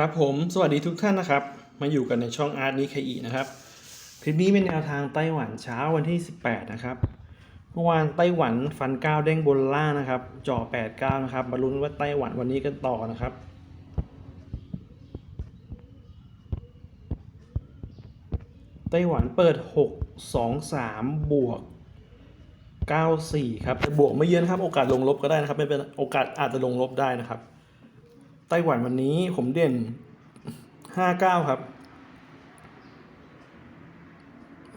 ครับผมสวัสดีทุกท่านนะครับ มาอยู่กันในช่องอาร์ตนิคอีนะครับ คลิปนี้เป็นแนวทางไต้หวันเช้าวันที่ 18 นะครับเมื่อวานไต้หวันฟันก้าวเด้งบนล่างนะครับ จ่อ89นะครับมาลุ้นว่าไต้หวันวันนี้กันต่อนะครับ ไต้หวันเปิด 6 2 3 บวก 94 ครับแต่บวกไม่เยอะนะครับ โอกาสลงลบก็ได้นะครับไม่เป็นโอกาสอาจจะลงลบได้นะครับ ไต้หวันวันนี้ผมเด่น59ครับ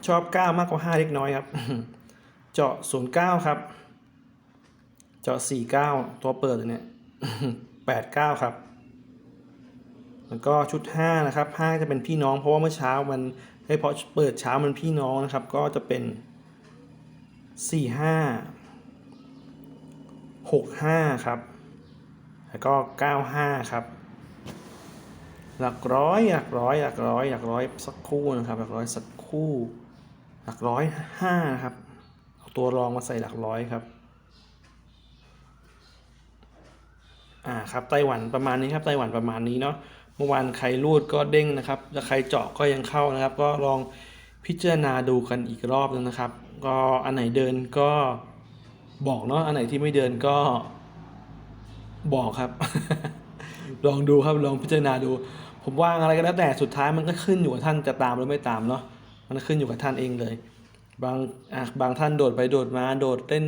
ชอบ9มากกว่า5เล็กน้อยครับ เจาะ09ครับ เจาะ49ตัวเปิดเนี่ย89ครับ แล้วก็ชุด5นะครับ5จะเป็นพี่น้องเพราะว่าเมื่อเช้ามันให้ยเพราะเปิดเช้ามันพี่น้องนะครับ ก็จะเป็น45 65ครับ แล้วก็ 95 ครับ หลักร้อยหลักร้อยหลักร้อยหลักร้อยสักคู่นะครับ หลักร้อยสักคู่ หลักร้อยห้านะครับ เอาตัวรองมาใส่หลักร้อยครับ อ่าครับไต้หวันประมาณนี้ครับไต้หวันประมาณนี้เนาะ เมื่อวานใครรูดก็เด้งนะครับแล้วใครเจาะก็ยังเข้านะครับ ก็ลองพิจารณาดูกันอีกรอบนึงนะครับ ก็อันไหนเดินก็บอกเนาะ อันไหนที่ไม่เดินก็ บอกครับ ลองดูครับลองพิจารณาดู ผมว่าอะไรก็แล้วแต่สุดท้ายมันก็ขึ้นอยู่กับท่านจะตามหรือไม่ตามเนาะมันขึ้นอยู่กับท่านเองเลย บางอะบางท่านโดดไปโดดมาโดดเล่น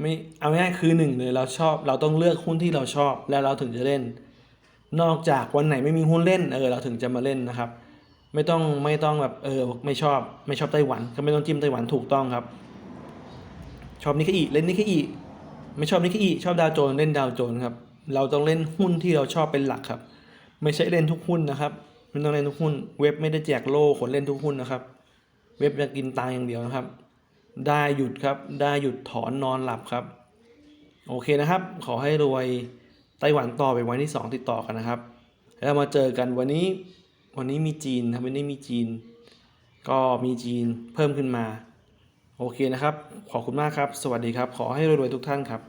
ไม่เอาง่ายคือหนึ่งเลยเราชอบเราต้องเลือกหุ้นที่เราชอบแล้วเราถึงจะเล่น นอกจากวันไหนไม่มีหุ้นเล่นเออเราถึงจะมาเล่นนะครับ ไม่ต้องไม่ต้องแบบเออไม่ชอบไม่ชอบไต้หวันก็ไม่ต้องจิ้มไต้หวันถูกต้องครับ ชอบนิกเกอีเล่นนิกเกอีไม่ชอบนิกเกอีชอบดาวโจนส์เล่นดาวโจนส์ครับ เราต้องเล่นหุ้นที่เราชอบเป็นหลักครับ ไม่ใช่เล่นทุกหุ้นนะครับไม่ต้องเล่นทุกหุ้น เว็บไม่ได้แจกโล่คนเล่นทุกหุ้นนะครับ เว็บจะกินตังอย่างเดียวนะครับ ได้หยุดครับ ได้หยุดถอนนอนหลับครับ โอเคนะครับ ขอให้รวยไต้หวันต่อไปวันที่ 2 ติดต่อกันนะครับ แล้วมาเจอกันวันนี้วันนี้มีจีนครับวันนี้มีจีน ก็มีจีนเพิ่มขึ้นมา โอเคนะครับ ขอบคุณมากครับ สวัสดีครับ ขอให้รวยๆทุกท่านครับ